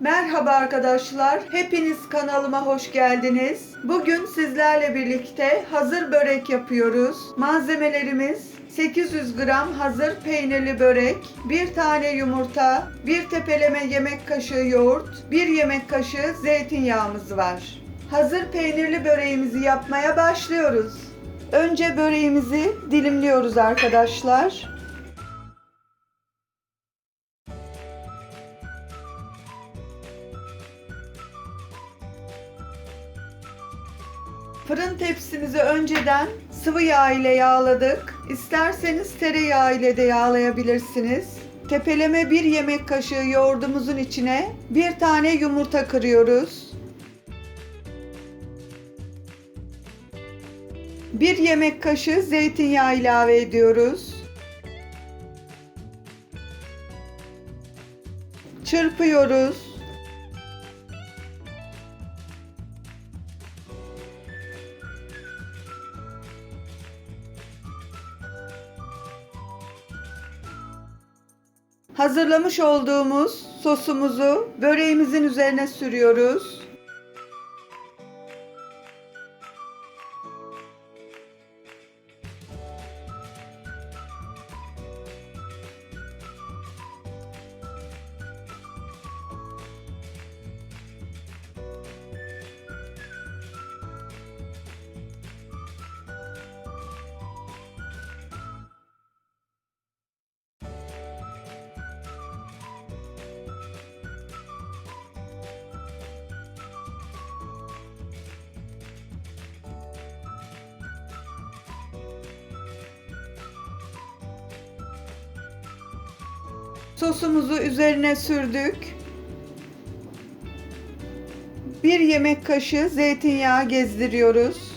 Merhaba arkadaşlar, hepiniz kanalıma hoş geldiniz. Bugün sizlerle birlikte hazır börek yapıyoruz. Malzemelerimiz 800 gram hazır peynirli börek, 1 tane yumurta, 1 tepeleme yemek kaşığı yoğurt, 1 yemek kaşığı zeytinyağımız var. Hazır peynirli böreğimizi yapmaya başlıyoruz. Önce böreğimizi dilimliyoruz arkadaşlar. Fırın tepsimizi önceden sıvı yağ ile yağladık. İsterseniz tereyağı ile de yağlayabilirsiniz. Tepeleme bir yemek kaşığı yoğurdumuzun içine bir tane yumurta kırıyoruz. Bir yemek kaşığı zeytinyağı ilave ediyoruz. Çırpıyoruz. Hazırlamış olduğumuz sosumuzu böreğimizin üzerine sürüyoruz. Sosumuzu üzerine sürdük. Bir yemek kaşığı zeytinyağı gezdiriyoruz.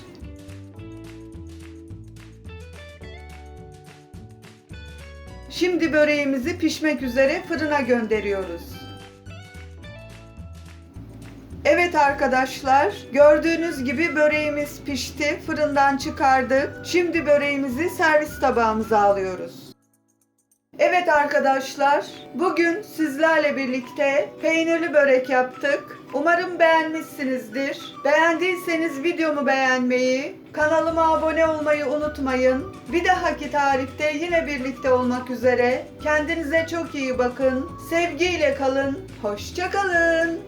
Şimdi böreğimizi pişmek üzere fırına gönderiyoruz. Evet arkadaşlar, gördüğünüz gibi böreğimiz pişti. Fırından çıkardık. Şimdi böreğimizi servis tabağımıza alıyoruz. Evet arkadaşlar, bugün sizlerle birlikte peynirli börek yaptık. Umarım beğenmişsinizdir. Beğendiyseniz videomu beğenmeyi, kanalıma abone olmayı unutmayın. Bir dahaki tarifte yine birlikte olmak üzere. Kendinize çok iyi bakın. Sevgiyle kalın. Hoşça kalın.